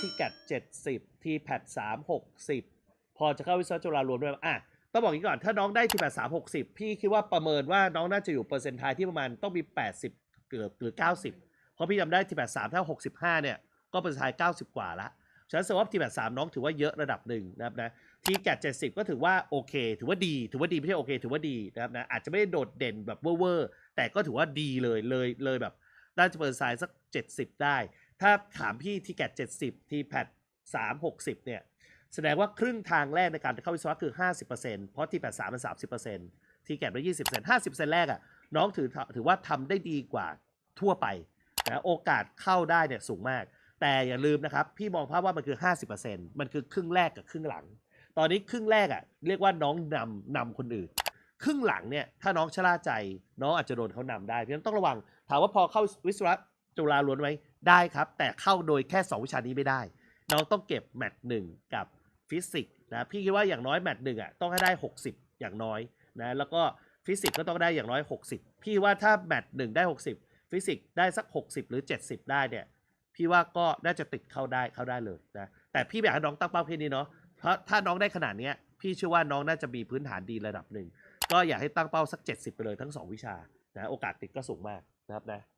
ทีแกด70 ทีแพด360 พอจะเข้าวิศวะจุฬารวมด้วยอะต้องบอกอย่างนี้ก่อน ถ้าน้องได้ทีแพด360 พี่คิดว่าประเมินว่าน้องน่าจะอยู่เปอร์เซ็นต์ไทายที่ประมาณต้องมี 80 เกือบหรือ 90 เพราะพี่จำได้ทีแพด3ถ้า65 เนี่ย ก็เปอร์เซ็นต์ไทาย 90 กว่าละฉะนั้นสำหรับทีแพด3น้องถือว่าเยอะระดับหนึ่งนะครับนะทีแกด70 ก็ถือว่าโอเค ถือว่าดี ถือว่าดีไม่ใช่โอเค ถือว่าดีนะครับนะอาจจะไม่ได้โดดเด่นแบบเวอร์แต่ก็ถือว่าดีเลยเลยเลยแบบน่าจะเปิดไซส์สัก 70 ได้ ถ้าถามพี่ทีแกด70ทีแพด360เนี่ยแสดงว่าครึ่งทางแรกในการเข้าวิศวะคือ 50%เพราะทีแพด3มัน30%ทีแกดไป20% 50%แรกอะ่ะน้องถือถือว่าทำได้ดีกว่าทั่วไปนะโอกาสเข้าได้เนี่ยสูงมาก แต่อย่าลืมนะครับ พี่มองภาพว่ามันคือ 50%มันคือครึ่งแรกกับครึ่งหลัง ตอนนี้ครึ่งแรกอะ่ะเรียกว่าน้องนำนำคนอื่น ครึ่งหลังเนี่ยถ้าน้องชะล่าใจน้องอาจจะโดนเขานำได้เพราะฉะนั้นต้องระวังถามว่าพอเข้าวิศวะ จุฬาล้วนไหมได้ครับ แต่เข้าโดยแค่ 2 วิชานี้ไม่ได้ น้องต้องเก็บแมตช์หนึ่งกับฟิสิกส์นะพี่คิดว่าอย่างน้อยแมตช์หนึ่งอะต้องให้ได้ 60 อย่างน้อยนะแล้วก็ฟิสิกส์ก็ต้องได้อย่างน้อย 60 พี่ว่าถ้าแมตช์หนึ่งได้ 60 ฟิสิกส์ได้สัก 60 หรือ 70 ได้เนี่ยพี่ว่าก็น่าจะติดเข้าได้เข้าได้เลยนะแต่พี่อยากให้น้องตั้งเป้าแค่นี้เนาะเพราะถ้าน้องได้ขนาดนี้พี่เชื่อว่าน้องน่าจะมีพื้นฐานดีระดับหนึ่งก็อยากให้ตั้งเป้าสัก 70 ไปเลยทั้ง 2 วิชานะโอกาสติดก็สูงมากนะครับนะ